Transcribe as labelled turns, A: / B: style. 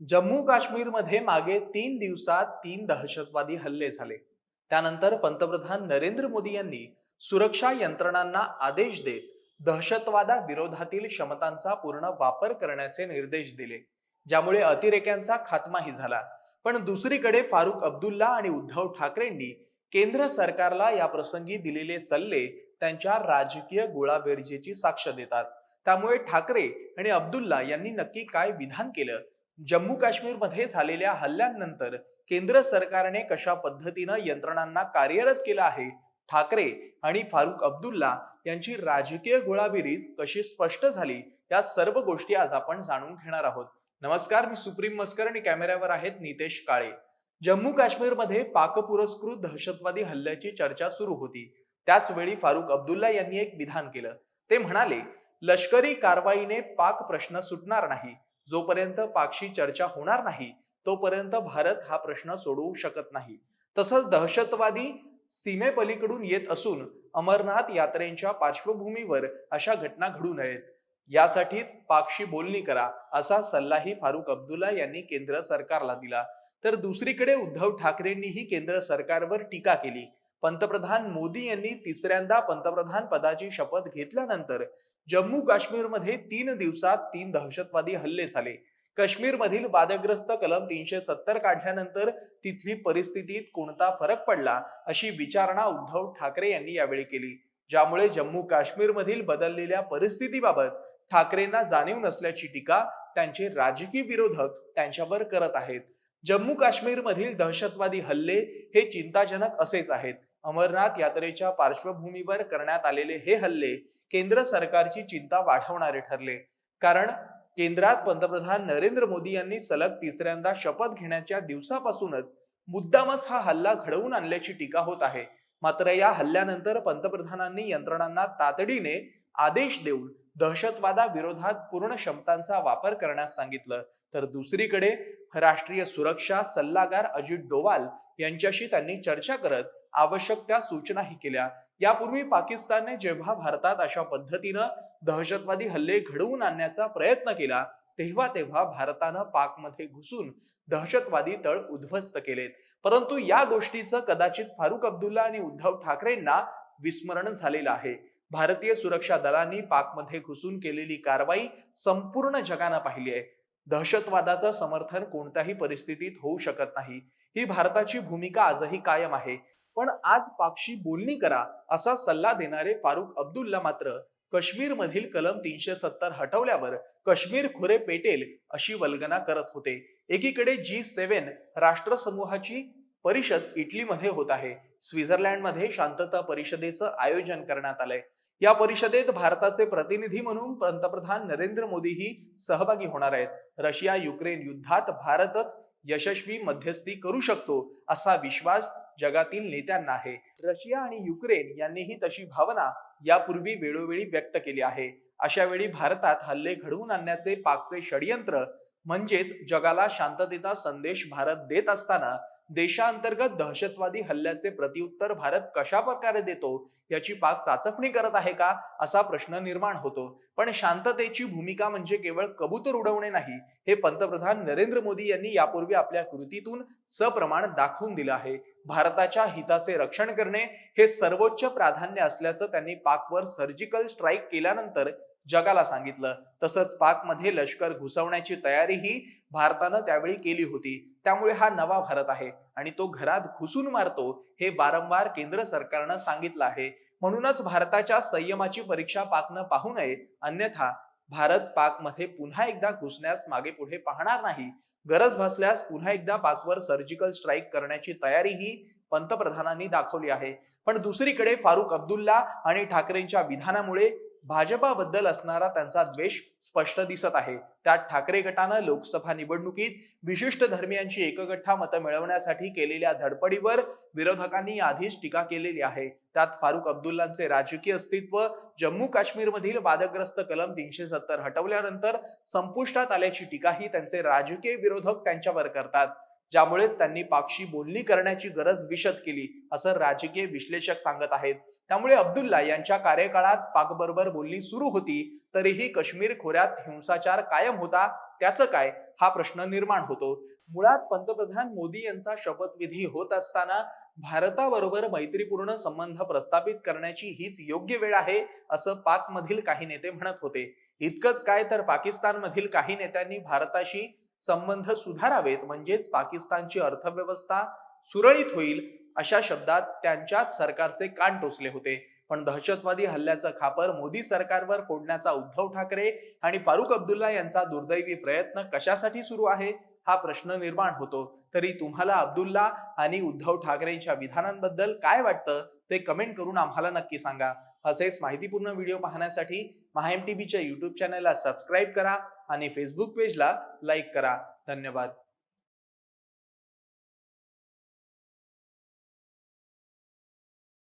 A: जम्मू काश्मीरमध्ये मागे तीन दिवसात तीन दहशतवादी हल्ले झाले. त्यानंतर पंतप्रधान नरेंद्र मोदी यांनी सुरक्षा यंत्रणांना आदेश देत दहशतवादा विरोधातील क्षमतांचा पूर्ण वापर करण्याचे निर्देश दिले. ज्यामुळे अतिरेक्यांचा खात्माही झाला. पण दुसरीकडे फारुख अब्दुल्ला आणि उद्धव ठाकरेंनी केंद्र सरकारला या प्रसंगी दिलेले सल्ले त्यांच्या राजकीय गोळाबेरजेची साक्ष देतात. त्यामुळे ठाकरे आणि अब्दुल्ला यांनी नक्की काय विधान केलं? जम्मू काश्मीरमध्ये झालेल्या हल्ल्यांनंतर केंद्र सरकारने कशा पद्धतीनं यंत्रणांना कार्यरत केलं आहे? ठाकरे आणि फारुख अब्दुल्ला यांची राजकीय गोळाबिरीज कशी स्पष्ट झाली? या सर्व गोष्टी आज आपण जाणून घेणार आहोत. नमस्कार मी सुप्रीम मस्कर आणि कॅमेऱ्यावर आहेत नितेश काळे. जम्मू काश्मीरमध्ये पाक पुरस्कृत दहशतवादी हल्ल्याची चर्चा सुरू होती. त्याच वेळी फारुख अब्दुल्ला यांनी एक विधान केलं. ते म्हणाले लष्करी कारवाईने पाक प्रश्न सुटणार नाही. जोपर्यंत पाक्षी चर्चा होणार नाही तोपर्यंत भारत हा प्रश्न सोडवू शकत नाही. तसंच दहशतवादी सीमेपलीकडून येत असून अमरनाथ यात्रेच्या पार्श्वभूमीवर अशा घटना घडू नयेत. यासाठीच पाक्षी बोलणी करा असा सल्लाही फारुख अब्दुल्ला यांनी केंद्र सरकारला दिला. तर दुसरीकडे उद्धव ठाकरेंनीही केंद्र सरकारवर टीका केली. पंतप्रधान मोदी यांनी तिसऱ्यांदा पंतप्रधान पदाची शपथ घेतल्यानंतर जम्मू काश्मीरमध्ये तीन दिवसात तीन दहशतवादी हल्ले झाले. काश्मीरमधील वादग्रस्त कलम तीनशे सत्तर काढल्यानंतर तिथली परिस्थितीत कोणता फरक पडला अशी विचारणा उद्धव ठाकरे यांनी यावेळी केली. ज्यामुळे जम्मू काश्मीरमधील बदललेल्या परिस्थितीबाबत ठाकरेंना जाणीव नसल्याची टीका त्यांचे राजकीय विरोधक त्यांच्यावर करत आहेत. जम्मू काश्मीरमधील दहशतवादी हल्ले हे चिंताजनक असेच आहेत. अमरनाथ यात्रेच्या पार्श्वभूमीवर करण्यात आलेले हे हल्ले केंद्र सरकारची चिंता वाढवणारे ठरले. कारण केंद्रात पंतप्रधान नरेंद्र मोदी यांनी सलग तिसऱ्यांदा शपथ घेण्याच्या दिवसापासूनच मुद्दामच हा हल्ला घडवून आणल्याची टीका होत आहे. मात्र या हल्ल्यानंतर पंतप्रधानांनी यंत्रणांना तातडीने आदेश देऊन दहशतवादाविरोधात पूर्ण क्षमतांचा वापर करण्यास सांगितलं. तर दुसरीकडे राष्ट्रीय सुरक्षा सल्लागार अजित डोवाल यांच्याशी त्यांनी चर्चा करत आवश्यक त्या सूचनाही केल्या. यापूर्वी पाकिस्तानने जेव्हा भारतात अशा पद्धतीनं दहशतवादी हल्ले घडवून आणण्याचा प्रयत्न केला तेव्हा तेव्हा भारतानं पाकमध्ये घुसून दहशतवादी तळ उद्ध्वस्त केलेत. परंतु या गोष्टीचं कदाचित फारुख अब्दुल्ला आणि उद्धव ठाकरेंना विस्मरण झालेलं आहे. भारतीय सुरक्षा दलांनी पाकमध्ये घुसून केलेली कारवाई संपूर्ण जगानं पाहिली आहे. दहशतवादाचं समर्थन कोणत्याही परिस्थितीत होऊ शकत नाही. ही भारताची भूमिका आजही कायम आहे. पण आज पाकशी बोलणी करा असा सल्ला देणारे फारुख अब्दुल्ला मात्र काश्मीर मधील कलम तीनशे सत्तर हटवल्यावर काश्मीर खुरे पेटेल अशी वल्गना करत होते. एकीकडे जी सेव्हन राष्ट्रसमूहाची परिषद इटलीमध्ये होत आहे. स्वित्झर्लंडमध्ये शांतता परिषदेचं आयोजन करण्यात आलंय. या परिषदेत भारताचे प्रतिनिधी म्हणून पंतप्रधान नरेंद्र मोदीही सहभागी होणार आहेत. रशिया युक्रेन युद्धात भारतच यशस्वी मध्यस्थी करू शकतो असा विश्वास जगातील नेत्यांना आहे. रशिया आणि युक्रेन यांनीही तशी भावना यापूर्वी वेळोवेळी व्यक्त केली आहे. अशा वेळी भारतात हल्ले घडवून आणण्याचे पाकचे षडयंत्र म्हणजेच जगाला शांततेचा संदेश भारत देत असताना देशांतर्गत दहशतवादी हल्ल्याचे प्रत्युत्तर भारत कशा प्रकारे देतो याची पाक चाचपणी करत आहे का असा प्रश्न निर्माण होतो. पण शांततेची भूमिका म्हणजे केवळ कबूतर उडवणे नाही हे पंतप्रधान नरेंद्र मोदी यांनी यापूर्वी आपल्या कृतीतून सप्रमाण दाखवून दिलं आहे. भारताच्या हिताचे रक्षण करणे हे सर्वोच्च प्राधान्य असल्याचं त्यांनी पाकवर सर्जिकल स्ट्राईक केल्यानंतर जगाला सांगितलं. तसंच पाकमध्ये लष्कर घुसवण्याची तयारीही भारतानं त्यावेळी केली होती. त्यामुळे हा नवा भारत आहे आणि तो घरात घुसून मारतो हे वारंवार केंद्र सरकारनं सांगितलं आहे. म्हणूनच भारताच्या संयमाची परीक्षा पाकनं पाहू नये. अन्यथा भारत पाकमध्ये पुन्हा एकदा घुसण्यास मागे पुढे पाहणार नाही. गरज भासल्यास पुन्हा एकदा पाकवर सर्जिकल स्ट्राईक करण्याची तयारीही पंतप्रधानांनी दाखवली आहे. पण दुसरीकडे फारुख अब्दुल्ला आणि ठाकरेंच्या विधानामुळे भाजपाबद्दल असणारा त्यांचा द्वेष स्पष्ट दिसत आहे. त्यात ठाकरे गटानं लोकसभा निवडणुकीत विशिष्ट धर्मियांची एकगठ्ठा मतं मिळवण्यासाठी केलेल्या धडपडीवर विरोधकांनी आधीच टीका केलेली आहे. त्यात फारुख अब्दुल्लांचे राजकीय अस्तित्व जम्मू काश्मीरमधील वादग्रस्त कलम तीनशे सत्तर हटवल्यानंतर संपुष्टात आल्याची टीकाही त्यांचे राजकीय विरोधक त्यांच्यावर करतात. ज्यामुळेच त्यांनी पाक्षी बोलणी करण्याची गरज विशद केली असं राजकीय विश्लेषक सांगत आहेत. त्यामुळे अब्दुल्ला यांच्या कार्यकाळात पाकबरोबर बोलणी सुरू होती तरीही काश्मीर खोऱ्यात हिंसाचार कायम होता त्याचं काय? हा प्रश्न निर्माण होतो. मुळात पंतप्रधान मोदी यांचा शपथविधी होत असताना भारताबरोबर मैत्रीपूर्ण संबंध प्रस्थापित करण्याची हीच योग्य वेळ आहे असं पाक मधील काही नेते म्हणत होते. इतकंच काय तर पाकिस्तान मधील काही नेत्यांनी भारताशी संबंध सुधारावेत म्हणजेच पाकिस्तानची अर्थव्यवस्था सुरळीत होईल अशा शब्दात त्यांच्याच सरकारचे कान टोचले होते. पण दहशतवादी हल्ल्याचं खापर मोदी सरकारवर फोडण्याचा उद्धव ठाकरे आणि फारुख अब्दुल्ला यांचा दुर्दैवी प्रयत्न कशासाठी सुरू आहे? हा प्रश्न निर्माण होतो. तरी तुम्हाला अब्दुल्ला आणि उद्धव ठाकरेंच्या विधानांबद्दल काय वाटतं? ते कमेंट करून आम्हाला नक्की सांगा. असेच माहितीपूर्ण व्हिडिओ पाहण्यासाठी महाएम टीव्हीच्या युट्यूब चॅनलला सबस्क्राईब करा आणि फेसबुक पेजला लाईक करा. धन्यवाद.